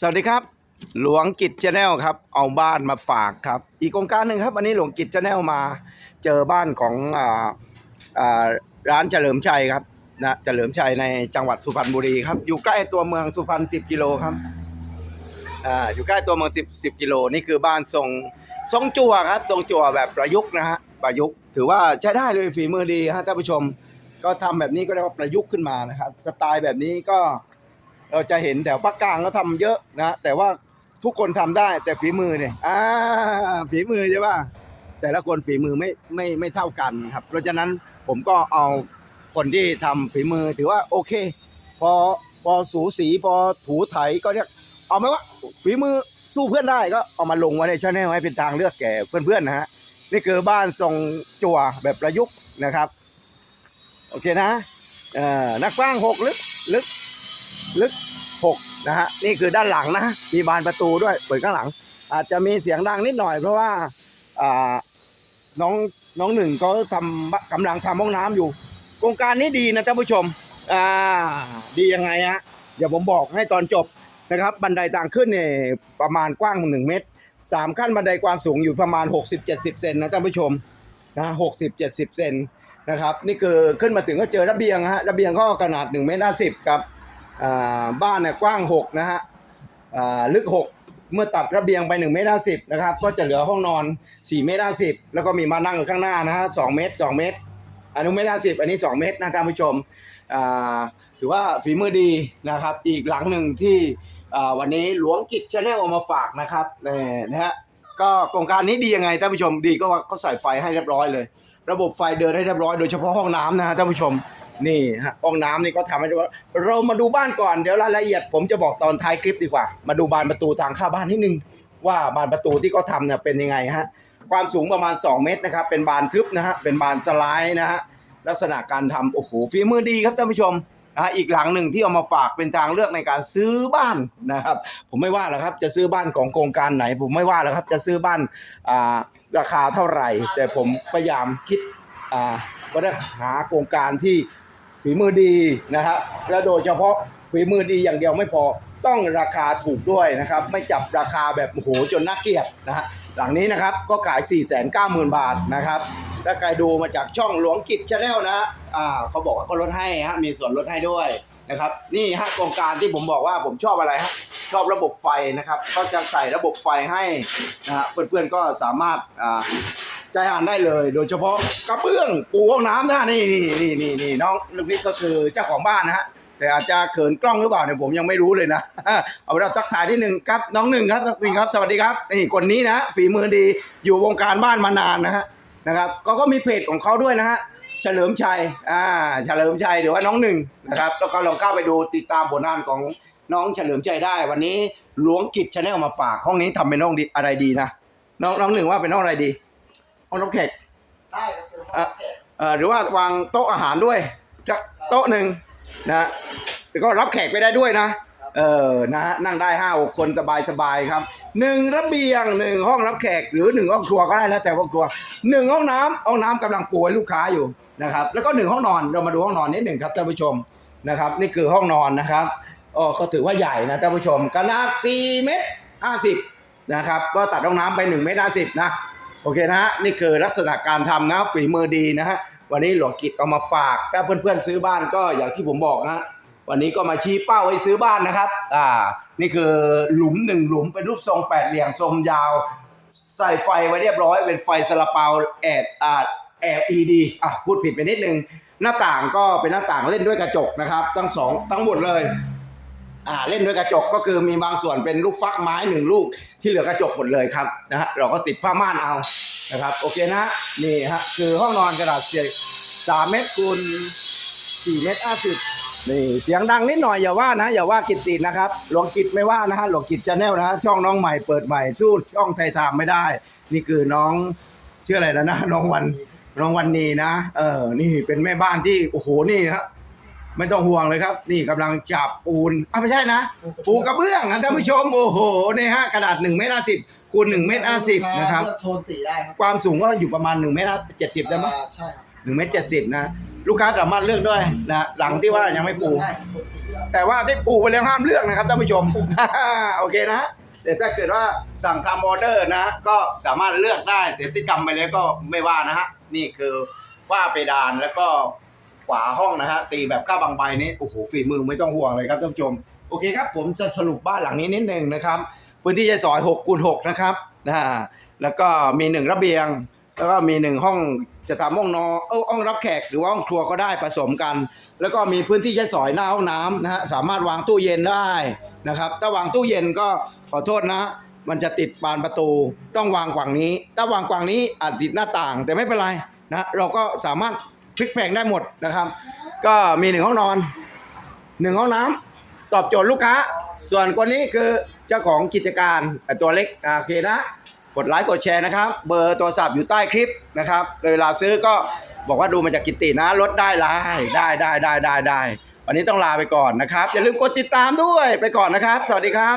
สวัสดีครับ หลวงกิจชาแนลครับ เอาบ้านมาฝากครับ อีกโครงการหนึ่งครับวันนี้หลวงกิจชาแนลมา เจอบ้านของอ่าอ่าร้านเฉลิมชัยครับนะเฉลิมชัยในจังหวัดสุพรรณบุรีครับ อยู่ใกล้ตัวเมืองสุพรรณ10กิโลครับอ่าอยู่ใกล้ตัวเมือง10 10กิโลนี่คือบ้านทรงทรงจั่วครับทรงจั่วแบบประยุกต์นะฮะประยุกต์ถือว่าใช้ได้เลยฝีมือดีฮะท่านผู้ชม ก็ทำแบบนี้ก็เรียกว่าประยุกต์ขึ้นมานะครับ สไตล์แบบนี้ก็ เราจะเห็นแถวภาคกลางเขาทำเยอะนะแต่ว่าทุกคนทำได้แต่ฝีมือเนี่ยอ่าฝีมือใช่ป่ะแต่ละคนฝีมือไม่ไม่ไม่เท่ากันครับ เพราะฉะนั้นผมก็เอาคนที่ทำฝีมือถือว่าโอเค พอพอสูสีพอถูไถก็เรียกเอาไหมว่าฝีมือสู้เพื่อนได้ก็เอามาลงไว้ในช่องให้เป็นทางเลือกแก่เพื่อนๆนะฮะนี่คือบ้านทรงจั่วแบบประยุกต์นะครับ โอเคนะเอ่อนักกว้างหกลึกลึก ลึกหกนะฮะ นี่คือด้านหลังนะ มีบานประตูด้วย เปิดข้างหลัง อาจจะมีเสียงดังนิดหน่อย เพราะว่าน้องน้องหนึ่งเขาทำกำลังทำห้องน้ำอยู่ โครงการนี้ดีนะท่านผู้ชม อ่า ดียังไงฮะ เดี๋ยวผมบอกให้ตอนจบนะครับ บันไดทางขึ้นเนี่ยประมาณกว้างหนึ่งเมตรสามขั้นบันไดความสูงอยู่ประมาณ 60-70 เซนนะท่านผู้ชมนะ60-70เซนนะครับ นี่คือขึ้นมาถึงก็เจอระเบียงฮะระเบียงก็ขนาด1เมตร50ครับอ่าบ้ บ้านเนี่ยกว้าง 6 นะฮะลึก 6 เมื่อตัดระเบียงไป1เมตร50นะครับ ก็จะเหลือห้องนอน4เมตร50แล้วก็มีมานั่งอยู่ข้างหน้านะฮะ2เมตร 2 เมตร อันนี้เมตร50อันนี้ 2 เมตรนะท่านผู้ชมถือว่าฝีมือดีนะครับ อีกหลังหนึ่งที่วันนี้หลวงกิจชาแนลเอามาฝากนะครับนี่นะฮะก็โครงการนี้ดียังไงท่านผู้ชมดีก็ว่าเขาใส่ไฟให้เรียบร้อยเลย ระบบไฟเดินให้เรียบร้อยโดยเฉพาะห้องน้ำนะฮะท่านผู้ชม นี่ฮะห้องน้ำนี่ก็ทำให้ดูว่าเรามาดูบ้านก่อนเดี๋ยวรายละเอียด ผมจะบอกตอนท้ายคลิปดีกว่า มาดูบานประตูทางเข้าบ้านนิดนึง ว่าบานประตูที่เขาทำเนี่ยเป็นยังไงฮะความสูงประมาณ 2 เมตรนะครับเป็นบานทึบนะฮะเป็นบานสไลด์นะฮะลักษณะการทำโอ้โหฝีมือดีครับท่านผู้ชมนะฮะอีกหลังหนึ่งที่เอามาฝากเป็นทางเลือกในการซื้อบ้านนะครับ ผมไม่ว่าหรอกครับจะซื้อบ้านของโครงการไหน ผมไม่ว่าหรอกครับจะซื้อบ้านาราคาเท่าไหร่ แต่ผมพยายามคิดอ่าว่าหาโครงการที่ ฝีมือดีนะครับ และโดยเฉพาะฝีมือดีอย่างเดียวไม่พอต้องราคาถูกด้วยนะครับ ไม่จับราคาแบบโหจนน่าเกลียดนะฮะหลังนี้นะครับก็ขาย 4 9 0 0 0 0 บาทนะครับถ้าใครดูมาจากช่องหลวงกิจชาแนลนะฮะอ่าเขาบอกว่าเขาลดให้ฮะมีส่วนลดให้ด้วยนะครับ นี่ฮะโครงการที่ผมบอกว่าผมชอบอะไรฮะชอบระบบไฟนะครับ ก็จะใส่ระบบไฟให้นะฮะเพื่อนๆก็สามารถอ่า ใจอ่านได้เลย โดยเฉพาะกระเบื้องปูห้องน้ำนะนี่นี่นี่นี่นี่น้องลูกนิดก็คือเจ้าของบ้านนะฮะแต่อาจจะเขินกล้องหรือเปล่าเนี่ยผมยังไม่รู้เลยนะ เอาไปเราทักทายที่หนึ่งครับน้องหนึ่งครับน้องหนึ่งครับสวัสดีครับนี่คนนี้นะฝีมือดีอยู่วงการบ้านมานานนะฮะนะครับก็ก็มีเพจของเขาด้วยนะฮะเฉลิมชัยอ่าเฉลิมชัยหรือว่าน้องหนึ่งนะครับแล้วก็ลองเข้าไปดูติดตามผลงานของน้องเฉลิมชัยได้ วันนี้หลวงกิจชาแนลมาฝากห้องนี้ทำเป็นห้องดีอะไรดีนะน้องน้องหนึ่งว่าเป็นห้องอะไรดี ห้องรับแขกได้ก็คือห้องแขกเอ่อหรือว่าวางโต๊ะอาหารด้วยสักโต๊ะหนึ่งนะแล้วก็รับแขกไปได้ด้วยนะ เออนะฮะนั่งได้ห้าหกคนสบายสบายครับหนึ่งระเบียงหนึ่งห้องรับแขกหรือหนึ่งห้องครัวก็ได้แล้วแต่ห้องครัวหนึ่งห้องน้ำห้องน้ำกำลังปูให้ลูกค้าอยู่นะครับ แล้วก็หนึ่งห้องนอนเรามาดูห้องนอนนิดหนึ่งครับท่านผู้ชมนะครับ นี่คือห้องนอนนะครับอ๋อก็ถือว่าใหญ่นะท่านผู้ชมขนาด4เมตร50นะครับก็ตัดห้องน้ำไป1เมตร50นะ โอเคนะฮะนี่คือลักษณะการทำนะฝีมือดีนะฮะวันนี้หลวงกิจเอามาฝากถ้าเพื่อนๆซื้อบ้านก็อย่างที่ผมบอกนะฮะวันนี้ก็มาชี้เป้าให้ซื้อบ้านนะครับอ่านี่คือหลุมหนึ่งหลุมเป็นรูปทรงแปดเหลี่ยมทรงยาว ใส่ไฟไว้เรียบร้อย เป็นไฟสลับเปาแอดอ่า LED อะพูดผิดไปนิดนึง หน้าต่างก็เป็นหน้าต่างเล่นด้วยกระจกนะครับ ทั้งสองทั้งหมดเลย อ่าเล่นด้วยกระจกก็คือมีบางส่วนเป็นลูกฟักไม้หนึ่งลูกที่เหลือกระจกหมดเลยครับนะฮะเราก็ติดผ้าม่านเอานะครับโอเคนะนี่ฮะคือห้องนอนกระดาษเสียสามเมตรคูณสี่เมตรห้าสิบนี่เสียงดังนิดหน่อยอย่าว่านะ อย่าว่ากิจติดนะครับหลวงกิจไม่ว่านะฮะหลวงกิจชาแนลนะฮะช่องน้องใหม่เปิดใหม่สู้ช่องไทยทามไม่ได้ นี่คือน้องชื่ออะไรนะนะน้องวันน้องวันนีนะ เออนี่เป็นแม่บ้านที่โอ้โหนี่ฮะ ไม่ต้องห่วงเลยครับ นี่กำลังจับปูนอะไม่ใช่นะ ปูกระเบื้องนะท่านผู้ชม โอ้โหนี่ฮะขนาด1เมตรห้าสิบคูณ1เมตรห้าสิบนะครับเลือกโทนสีได้ครับความสูงก็อยู่ประมาณ1เมตรเจ็ดสิบได้ไหมอ่าใช่ครับหนึ่งเมตรเจ็ดสิบนะลูกค้าสามารถเลือกด้วยนะหลังที่ว่ายังไม่ปู แต่ว่าที่ปูไปแล้วห้ามเลือกนะครับท่านผู้ชมโอเคนะแต่ถ้าเกิดว่าสั่งทำออเดอร์นะ ก็สามารถเลือกได้แต่ที่จำไปแล้วก็ไม่ว่านะฮะนี่คือฝ้าเพดานแล้วก็ ขวาห้องนะฮะตีแบบก้าบางใบนี้โอ้โหฝีมือไม่ต้องห่วงเลยครับท่านผู้ชมโอเคครับ ผมจะสรุปบ้านหลังนี้นิดนึงนะครับ พื้นที่จะซอย6คูณ6นะครับนะแล้วก็มีหนึ่งระเบียง แล้วก็มีหนึ่งห้องจะทำห้องนอนเออห้องรับแขกหรือว่าห้องครัวก็ได้ผสมกัน แล้วก็มีพื้นที่ใช้สอยหน้าห้องน้ำนะฮะสามารถวางตู้เย็นได้นะครับถ้าวางตู้เย็นก็ขอโทษนะ มันจะติดบานประตูต้องวางกว่างนี้ ถ้าวางกว่างนี้อาจติดหน้าต่างแต่ไม่เป็นไรนะเราก็สามารถ พลิกแปลงได้หมดนะครับ ก็มีหนึ่งห้องนอนหนึ่งห้องน้ำตอบโจทย์ลูกค้า ส่วนคนนี้คือเจ้าของกิจการตัวเล็กโอเคนะ กดไลค์กดแชร์นะครับ เบอร์โทรศัพท์อยู่ใต้คลิปนะครับเวลาซื้อก็บอกว่าดูมาจากกิตตินะลดได้ไลได้ได้ได้ได้ได้วันนี้ต้องลาไปก่อนนะครับ อย่าลืมกดติดตามด้วยไปก่อนนะครับ สวัสดีครับ